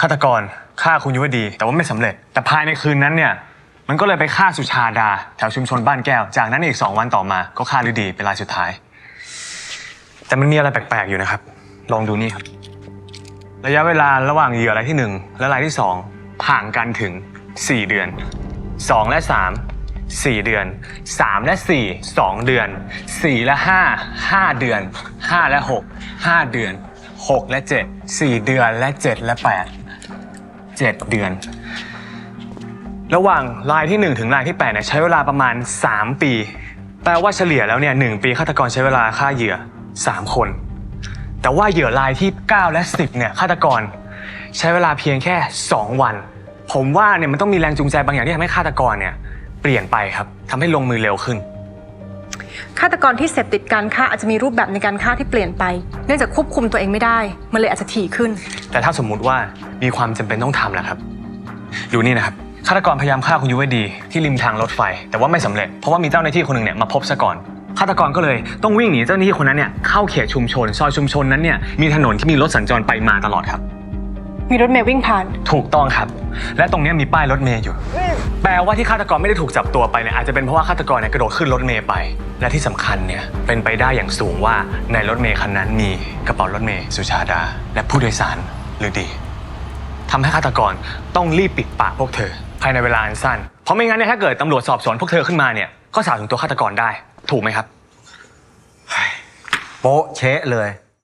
ฆาตกรฆ่าคุณยุวดี แต่ว่าไม่สำเร็จ แต่ภายในคืนนั้นเนี่ย มันก็เลยไปฆ่าสุชาดา แถวชุมชนบ้านแก้ว จากนั้นอีกสองวันต่อมาก็ฆ่าฤดีเป็นรายสุดท้าย แต่มันมีอะไรแปลกๆอยู่นะครับ ลองดูนี่ครับ ระยะเวลาระหว่างเหยื่อรายที่หนึ่งและรายที่สองห่างกันถึง 4 เดือน 2 และ 3 4 เดือน 3 และ 4 2 เดือน 4 และ 5 5 เดือน 5 และ 6 5 เดือน 6 และ 7 4 เดือนและ 7 และ 8 7 เดือน ระหว่างรายที่ 1 ถึงรายที่8เนี่ยใช้เวลาประมาณ 3 ปี แปลว่าเฉลี่ยแล้วเนี่ยหปีฆาตกรใช้เวลาฆ่าเหยื่อ 3 คน แต่ว่าเหยื่อรายที่ 9 และ 10เนี่ยฆาตกร ใช้เวลาเพียงแค่ 2 วัน ผมว่าเนี่ยมันต้องมีแรงจูงใจบางอย่างที่ทำให้ฆาตกรเนี่ยเปลี่ยนไปครับทำให้ลงมือเร็วขึ้น ฆาตกรที่เสพติดการฆ่าอาจจะมีรูปแบบในการฆ่าที่เปลี่ยนไป เนื่องจากควบคุมตัวเองไม่ได้ มันเลยอาจจะถี่ขึ้น แต่ถ้าสมมุติว่ามีความจำเป็นต้องทำนะครับ ดูนี่นะครับฆาตกรพยายามฆ่าคุณยุวดี ที่ริมทางรถไฟ แต่ว่าไม่สำเร็จเพราะว่ามีเจ้าหน้าที่คนหนึ่งเนี่ยมาพบซะก่อนฆาตกรก็เลยต้องวิ่งหนีเจ้าหน้าที่คนนั้นเนี่ยเข้าเขตชุมชน ซอยชุมชนนั้นเนี่ยมีถนนที่มีรถสัญจรไปมาตลอดครับ มีรถเมล์วิ่งผ่าน ถูกต้องครับ และตรงเนี้ยมีป้ายรถเมย์อยู่ แปลว่าที่ฆาตกรไม่ได้ถูกจับตัวไปเนี่ยอาจจะเป็นเพราะว่าฆาตกรเนี่ยกระโดดขึ้นรถเมย์ไป และที่สำคัญเนี่ยเป็นไปได้อย่างสูงว่าในรถเมย์คันนั้นมีกระเป๋ารถเมย์สุชาดา และผู้โดยสารหรือดีทำให้ฆาตกรต้องรีบปิดปากพวกเธอ ภายในเวลาอันสั้น เพราะไม่งั้นเนี่ยถ้าเกิดตำรวจสอบสวนพวกเธอขึ้นมาเนี่ยก็สาวถึงตัวฆาตกรได้ ถูกไหมครับ โป๊ะเชะเลย